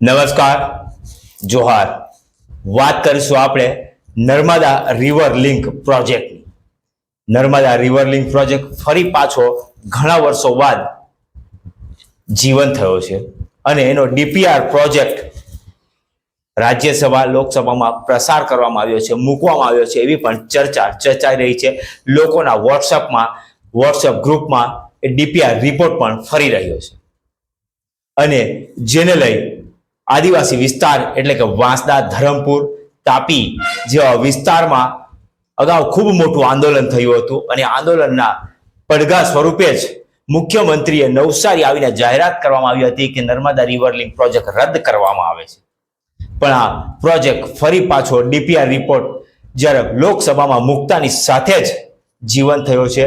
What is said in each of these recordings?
નમસ્કાર, જોહાર. વાત કરીશું આપણે નર્મદા રિવર લિંક પ્રોજેક્ટની. નર્મદા રિવર લિંક પ્રોજેક્ટ ફરી પાછો ઘણા વર્ષો બાદ જીવન થયો છે અને એનો ડીપીઆર પ્રોજેક્ટ રાજ્યસભા, લોકસભામાં પ્રસાર કરવામાં આવ્યો છે, મૂકવામાં આવ્યો છે એવી પણ ચર્ચા, ચર્ચાઈ રહી છે. લોકોના વોટ્સઅપમાં વોટ્સઅપ ગ્રુપમાં એ ડીપીઆર રિપોર્ટ પણ ફરી રહ્યો છે. અને જેને લઈ આદિવાસી વિસ્તાર એટલે કે વાંસદા ધરમપુર તાપી જેવા વિસ્તારમાં અગાઉ ખૂબ મોટું આંદોલન થયું હતું અને આંદોલનના પડઘા સ્વરૂપે જ મુખ્યમંત્રીએ નવસારી આવીને જાહેરાત કરવામાં આવી હતી કે નર્મદા રિવર લિંક પ્રોજેક્ટ રદ કરવામાં આવે છે. પણ આ પ્રોજેક્ટ ફરી પાછો ડીપીઆર રિપોર્ટ જ્યારે લોકસભામાં મુકતાની સાથે જ જીવન થયો છે.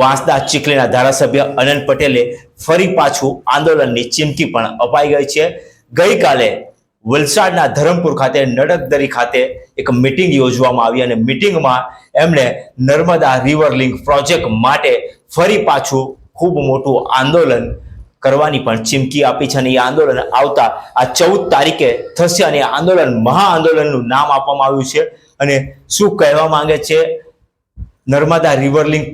વાંસદા ચીખલીના ધારાસભ્ય અનંત પટેલે ફરી પાછું આંદોલનની ચીમકી પણ અપાઈ ગઈ છે. ગઈકાલે વલસાડના ધરમપુર ખાતે, નડકદરી ખાતે એક મિટિંગ યોજવામાં આવી અને મિટિંગમાં એમણે નર્મદા રિવર લિંક પ્રોજેક્ટ માટે ફરી પાછું ખૂબ મોટું આંદોલન કરવાની પણ ચીમકી આપી છે અને એ આંદોલન આવતા આ ચૌદ તારીખે થશે અને આંદોલન મહા આંદોલનનું નામ આપવામાં આવ્યું છે. અને શું કહેવા માંગે છે? નર્મદા રિવર લિંક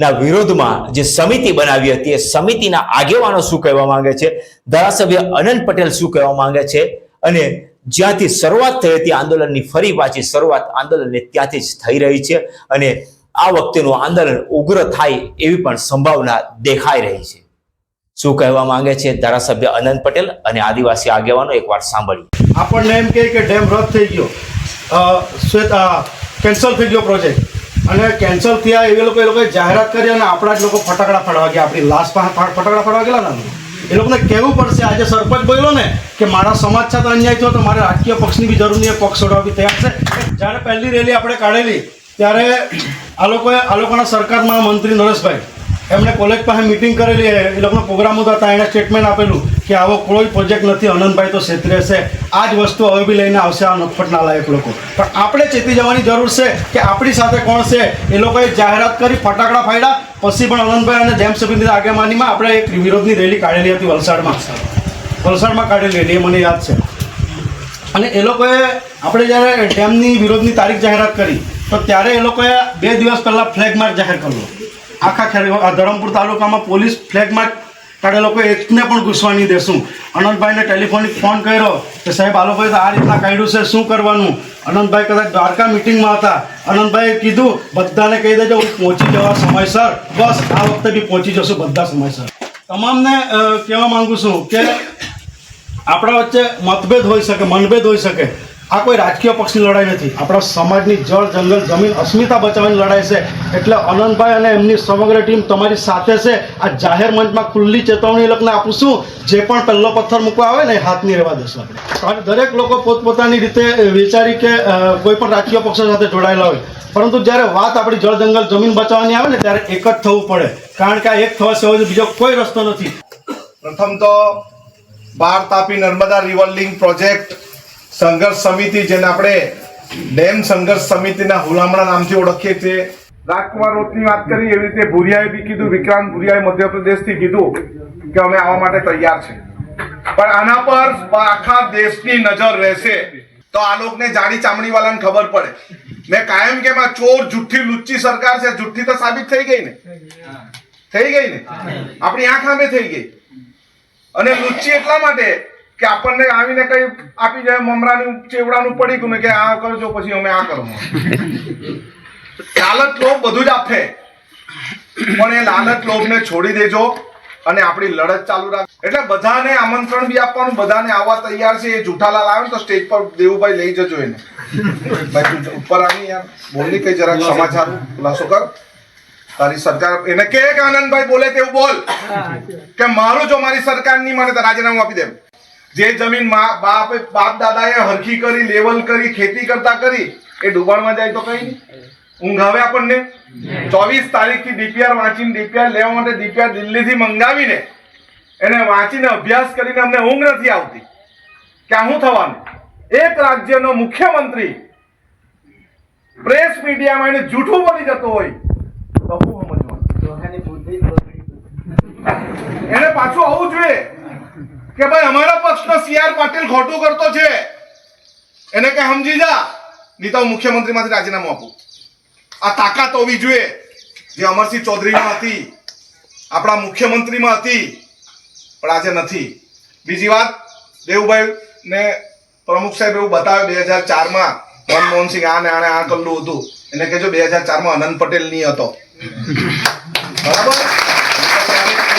પ્રોજેક્ટના વિરોધમાં જે સમિતિ બનાવી હતી, એ સમિતિના આગેવાનો શું કહેવા માંગે છે? ધારાસભ્ય અનંત પટેલ શું કહેવા માંગે છે? અને જ્યાંથી શરૂઆત થઈ હતી આંદોલનની, ફરી પાછી શરૂઆત આંદોલનને ત્યાંથી જ થઈ રહી છે અને આ વખતેનું આંદોલન ઉગ્ર થાય એવી પણ સંભાવના દેખાઈ રહી છે. શું કહેવા માંગે છે ધારાસભ્ય અનંત પટેલ અને આદિવાસી આગેવાનો? એકવાર સાંભળ્યું આપણને એમ કે ડેમ રદ થઈ ગયો. કેન્સલ થઈ ગયો પ્રોજેક્ટ. અને કેન્સલ થયા, એ લોકો એ લોકોએ જાહેરાત કરી અને આપણા જ લોકો ફટાકડા ફડવા ગયા. આપણી લાશ પાસે ફટાકડા ફડવા ગયેલા ને એ લોકોને કહેવું પડશે, આજે સરપંચ બોલ્યો ને કે મારા સમાજ સાથે અન્યાય થયો તો મારે રાજકીય પક્ષની બી જરૂર નહીં પક્ષ છોડવા તૈયાર છે. જ્યારે પહેલી રેલી આપણે કાઢેલી, ત્યારે આ લોકોએ આ લોકોના સરકારમાં મંત્રી નરેશભાઈ એમણે કોલેજ પાસે મિટિંગ કરેલી એ લોકોનો પ્રોગ્રામ હતો ત્યાં એણે સ્ટેટમેન્ટ આપેલું કે આવો કોઈ પ્રોજેક્ટ નથી, અનંતભાઈ તો છેતરે છે આ જ વસ્તુ હવે બી લઈને આવશે, આ નફટ નાલાયક લોકો. પણ આપણે ચેતી જવાની જરૂર છે કે આપણી સાથે કોણ છે? એ લોકોએ જાહેરાત કરી, ફટાકડા ફાડ્યા, પછી પણ અનંતભાઈ અને જેમ સમિતિની આગેવાનીમાં આપણે એક વિરોધની રેલી કાઢેલી હતી વલસાડમાં. વલસાડમાં કાઢેલી હતી, એ મને યાદ છે. અને એ લોકોએ, આપણે જ્યારે ડેમની વિરોધની તારીખ જાહેરાત કરી, તો ત્યારે એ લોકોએ બે દિવસ પહેલાં ફ્લેગ માર્ચ જાહેર કર્યો આખા ખેર ધરમપુર તાલુકામાં પોલીસ ફ્લેગમાં કાઢે લોકો એકને પણ ઘૂસવા નહીં દેશું અનંતભાઈને ટેલિફોનિક ફોન કર્યો કે સાહેબ, આ લોકોએ તો આ રીતના કાઢ્યું છે, શું કરવાનું? અનંતભાઈ કદાચ દ્વારકા મિટિંગમાં હતા. અનંતભાઈએ કીધું, બધાને કહી દેજો, હું પહોંચી જવા સમયસર. બસ, આ વખતે બી પહોંચી જશું બધા સમયસર. તમામને કહેવા માગું છું કે આપણા વચ્ચે મતભેદ હોઈ શકે, મનભેદ હોઈ શકે. આ કોઈ રાજકીય પક્ષની લડાઈ નથી. આપણા સમાજની જળ, જંગલ, જમીન અસ્મિતા બચાવવાની લડાઈ છે. એટલે અનંતભાઈ અને એમની સમગ્ર ટીમ તમારી સાથે છે. આ જાહેર મંચમાં ખુલ્લી ચેતવણી એ લોકોને આપું છું જે પણ પહેલો પથ્થર મૂકવા આવે ને એ હાથ રહેવા દેશું આપણે. દરેક લોકો પોતપોતાની રીતે વિચારી કે કોઈ પણ રાજકીય પક્ષો સાથે જોડાયેલા હોય. પરંતુ જ્યારે વાત આપણી જળ, જંગલ, જમીન બચાવવાની આવે ને, ત્યારે એક જ થવું પડે. કારણ કે આ એક થવા સિવાય બીજો કોઈ રસ્તો નથી. પ્રથમ તો બાર Tapi Narmada river link project સંઘર્ષ સમિતિ જેને આપણે ડેમ સંઘર્ષ સમિતિના હુલામણા નામથી ઓળખીએ છીએ. રાજકુમાર રોતની વાત કરી એવી રીતે ભુરિયાએ બી કીધું વિક્રાંત ભુરિયાએ મધ્યપ્રદેશથી કીધું કે અમે આવવા માટે તૈયાર છે. પણ આના પર આખા દેશની નજર રહેશે. તો આ લોકોને જાડી ચામડી વાળાને ખબર પડે. મેં કાયમ કે માં ચોર જુઠ્ઠી લુચ્ચી સરકાર છે. જુઠ્ઠી તો સાબિત થઈ ગઈ ને? થઈ ગઈ ને? આપણી આંખ સામે થઈ ગઈ. અને લુચ્ચી એટલા માટે કે આપણને આવીને કઈ આપી જાય મમરાનું ચેવડાનું પડી ગયું ને કે આ કરજો પછી અમે આ કરો. લાલચ લોભ બધું જ આપે. પણ એ લાલચ લોભને છોડી દેજો અને આપણી લડત ચાલુ રાખ. એટલે બધાને આમંત્રણ બી આપવાનું બધાને આવવા તૈયાર છે. એ જુઠાલાલ આવે ને તો સ્ટેજ પર દેવુભાઈ લઈ જજો એને. ભાઈ ઉપર આવી યાર. બોલની કઈ જરાક સમાચાર ખુલાસો કર. તારી સરકાર એને કે આનંદભાઈ બોલે તેવું બોલ. કે મારું જો મારી સરકાર નહીં મને તો રાજીનામું આપી દેમ. જે જમીન બાપ બાપ દાદાએ હરખી કરી લેવલ કરી ખેતી કરતા કરી એ ડુબાણમાં જાય તો કઈ નહીં. ઊંઘ આવે આપણને? ચોવીસ તારીખથી ડીપીઆર વાંચીને ડીપીઆર લેવા માટે ડીપીઆર દિલ્હીથી મંગાવીને એને વાંચીને અભ્યાસ કરીને અમને ઊંઘ નથી આવતી. ક્યાં શું થવાનું? એક રાજ્યનો મુખ્યમંત્રી પ્રેસ મીડિયામાં એને જૂઠું બોલી જતો હોય તો હું સમજવાનું? એને પાછું આવવું જોઈએ. કે ભાઈ, અમારા પક્ષનો સીઆર પાટીલ ખોટું કરતો છે. એને કઈ સમજી જા. નહીં તો મુખ્યમંત્રીમાંથી રાજીનામું આપું. આ તાકાત હોવી જોઈએ. જે અમરસિંહ ચૌધરીમાં હતી, આપણા મુખ્યમંત્રીમાં હતી, પણ આજે નથી. બીજી વાત દેવુભાઈ ને પ્રમુખ સાહેબ એવું બતાવે, બે હજાર ચારમાં મનમોહનસિંહ આ ને આને આ કરેલું હતું. એને કહેજો બે હજાર ચારમાં અનંત પટેલની હતો. બરાબર?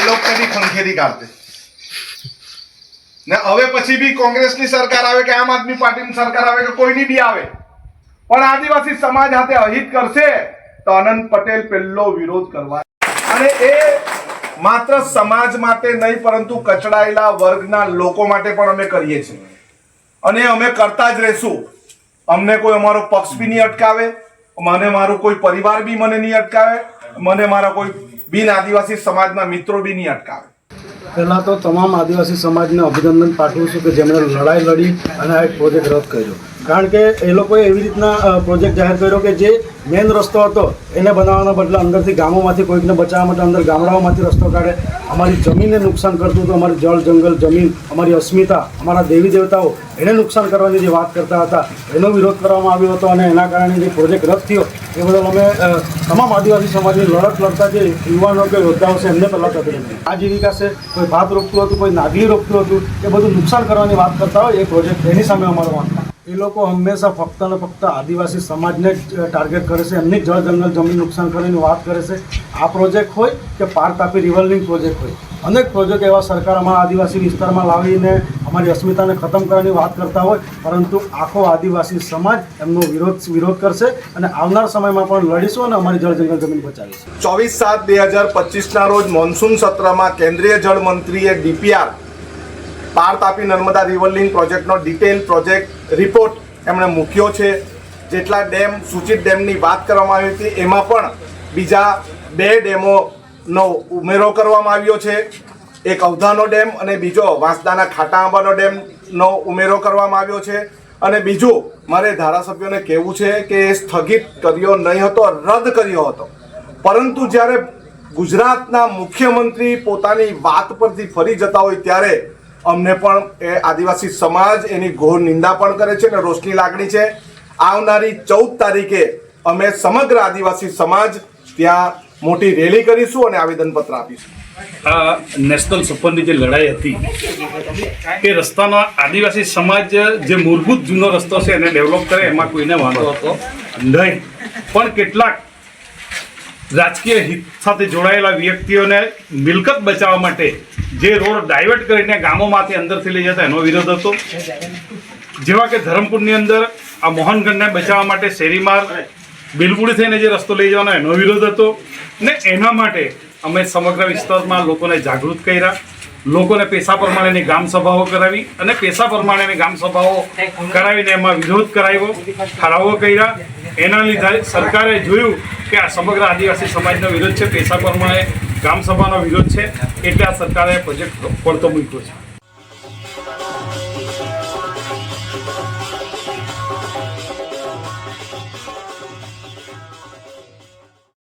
એ લોકો ખંખેરી કાઢતે ને હવે પછી બી કોંગ્રેસની સરકાર આવે કે આમ આદમી પાર્ટીની સરકાર આવે કે કોઈની બી આવે. પણ આદિવાસી સમાજ સાથે અહિત કરશે તો અનંત પટેલ પહેલો વિરોધ કરવા. અને એ માત્ર સમાજ માટે નહીં, પરંતુ કચડાયેલા વર્ગના લોકો માટે પણ અમે કરીએ છીએ. અને અમે કરતા જ રહેશું. અમને કોઈ અમારો પક્ષ બી નહીં અટકાવે. મને મારું કોઈ પરિવાર બી મને નહીં અટકાવે. મને મારા કોઈ બિન આદિવાસી સમાજના મિત્રો બી નહીં અટકાવે. પહેલાં તો તમામ આદિવાસી સમાજને અભિનંદન પાઠવું છું કે જેમણે લડાઈ લડી અને આ એક પ્રોજેક્ટ રદ કર્યો. કારણ કે એ લોકોએ એવી રીતના પ્રોજેક્ટ જાહેર કર્યો કે જે મેઇન રસ્તો હતો, એને બનાવવાના બદલે અંદરથી ગામોમાંથી કોઈકને બચાવવા માટે અંદર ગામડાઓમાંથી રસ્તો કાઢે. અમારી જમીનને નુકસાન કરતું હતું, અમારી જળ જંગલ, જમીન, અમારી અસ્મિતા, અમારા દેવી દેવતાઓ, એને નુકસાન કરવાની જે વાત કરતા હતા, એનો વિરોધ કરવામાં આવ્યો હતો અને એના કારણે જે પ્રોજેક્ટ રદ થયો, એ બદલ અમે તમામ આદિવાસી સમાજની લડત લડતા જે યુવાનો કે યોદ્ધાઓ છે, એમને પહેલાં તકલીફ આજીવિકા છે, કોઈ ભાત રોપતું હતું, કોઈ નાગલી રોપતું હતું, એ બધું નુકસાન કરવાની વાત કરતા હોય, એ પ્રોજેક્ટ એની સામે અમારો વાંક એ લોકો હંમેશા ફક્ત ને ફક્ત આદિવાસી સમાજને જ ટાર્ગેટ કરે છે. એમની જળ જંગલ જમીન નુકસાન કરીને વાત કરે છે. આ પ્રોજેક્ટ હોય કે પાર તાપી રિવરલિંગ પ્રોજેક્ટ હોય. અનેક પ્રોજેક્ટ એવા સરકાર અમારા આદિવાસી વિસ્તારમાં લાવીને અમારી અસ્મિતાને ખતમ કરવાની વાત કરતા હોય, પરંતુ આખો આદિવાસી સમાજ એમનો વિરોધ વિરોધ કરશે અને આવનાર સમયમાં પણ લડીશું અને અમારી જળ જંગલ જમીન બચાવીશું. ચોવીસ સાત બે હજાર પચીસના રોજ મોન્સૂન સત્રમાં કેન્દ્રીય જળ મંત્રીએ ડીપીઆર પાર તાપી નર્મદા રિવરલિંગ પ્રોજેક્ટનો ડિટેલ પ્રોજેક્ટ રિપોર્ટ એમણે મૂક્યો છે. જેટલા ડેમ, સૂચિત ડેમની વાત કરવામાં આવી હતી, એમાં પણ બીજા બે ડેમોનો ઉમેરો કરવામાં આવ્યો છે. એક અવધાનો ડેમ અને બીજો વાંસદાના ખાટા આંબાનો ડેમનો ઉમેરો કરવામાં આવ્યો છે. અને બીજું, મારે ધારાસભ્યોને કહેવું છે કે એ સ્થગિત કર્યો નહીં હતો, રદ કર્યો હતો. પરંતુ જ્યારે ગુજરાતના મુખ્યમંત્રી પોતાની વાત પરથી ફરી જતા હોય ત્યારે અમને પણ એ આદિવાસી સમાજ એની ઘોર નિંદા પણ કરે છે અને રોષની લાગણી છે. આવનારી ચૌદ તારીખે અમે સમગ્ર આદિવાસી સમાજ ત્યાં મોટી રેલી કરીશું અને આવેદનપત્ર આપીશું. આ નેશનલ સુપરની જે લડાઈ હતી, એ રસ્તાનો આદિવાસી સમાજ જે મૂળભૂત જૂનો રસ્તો છે એને ડેવલપ કરે, એમાં કોઈને વાંધો હતો નહીં. પણ કેટલાક રાજકીય હિત સાથે જોડાયેલા વ્યક્તિઓને મિલકત બચાવવા માટે જે રોડ ડાયવર્ટ કરીને ગામોમાંથી અંદરથી લઈ જતા એનો વિરોધ હતો. જેવા કે ધરમપુરની અંદર આ મોહનગઢને બચાવવા માટે શેરીમાર બિલગુડી થઈને જે રસ્તો લઈ જવાનો એનો વિરોધ હતો. ને એના માટે અમે સમગ્ર વિસ્તારમાં લોકોને જાગૃત કર્યા. લોકોને પેશા પ્રમાણેની ગામ સભાઓ કરાવી અને પેશા પ્રમાણેની ગામ સભાઓ કરાવીને એમાં વિરોધ કરાવ્યો, ઠરાવો કર્યા. એના લીધે સરકારે જોયું કે આ સમગ્ર આદિવાસી સમાજનો વિરોધ છે પેશા પ્રમાણે ગામ સભાનો વિરોધ છે, એટલે આ સરકારે પ્રોજેક્ટ પડતો મૂક્યો છે.